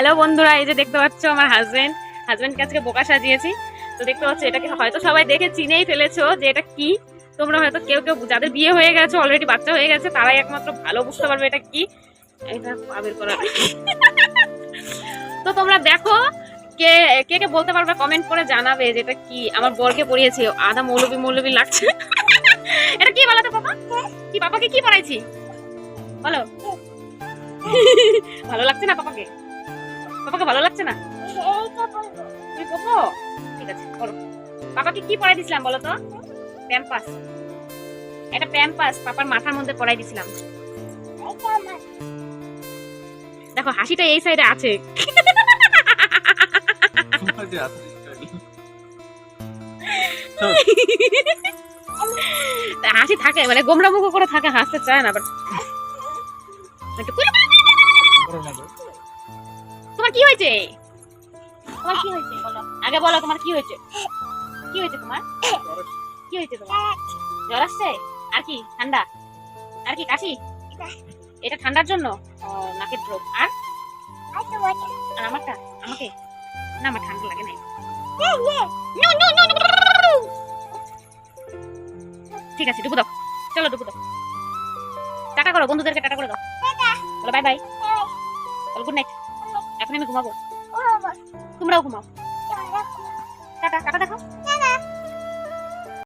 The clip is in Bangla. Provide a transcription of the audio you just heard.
হ্যালো বন্ধুরা, এই যে দেখতে পাচ্ছ আমার হাজবেন্ড হাজবেন্ডকে আজকে বোকা সাজিয়েছি। তো দেখতে পাচ্ছ, এটাকে হয়তো সবাই দেখে চিনেই ফেলেছো যে এটা কি। তোমরা হয়তো কেউ কেউ যাদের বিয়ে হয়ে গেছে অলরেডি বাচ্চা হয়ে গেছে, তারাই একমাত্র ভালো বুঝতে পারবে এটা কি। এটা আবির করা। তো তোমরা দেখো, কে কে কে বলতে পারবে কমেন্ট করে জানাবে যে এটা কি। আমার বরকে পড়িয়েছি আধা মৌলবি মৌলবি লাগছে। এটা কি বলো তো পাপা কি পাপাকে কি পড়াইছি? বলো। ভালো লাগছে না পাপাকে? পাপাকে ভালো লাগছে না? তুমি পড়ব ঠিক আছে করো পাপাকে কি পড়াই দিছিলাম বলো তো? প্যাম্পাস। এটা প্যাম্পাস পাপার মাথার মধ্যে পড়াই দিছিলাম। দেখো হাসিটা এই সাইডে আছে। হাসি থাকে মানে গোমরা মুখ করে থাকে হাসতে চায় না বাট একটু তোমার কি হয়েছে? তোমার কি হয়েছে? বলো। আগে বলো তোমার কি হয়েছে? কি হয়েছে তোমার? কি হয়েছে তোমার? জ্বর আসছে? আর কি? ঠান্ডা? আর কি কাশি? এটা ঠান্ডার জন্য? নাকের ড্রপ আর? আর আমারটা? আমাকে? না আমার ঠান্ডা লাগে না No, no, no, no, no, no, no. ঠিক আছে ডুবু দাও চলো ডুবু দাও টাটা করো বন্ধুদেরকে টাটা করে দাও। বলো বাই বাই বলো গুড নাইট এখন আমি ঘুমাবো তোমরাও ঘুমাও।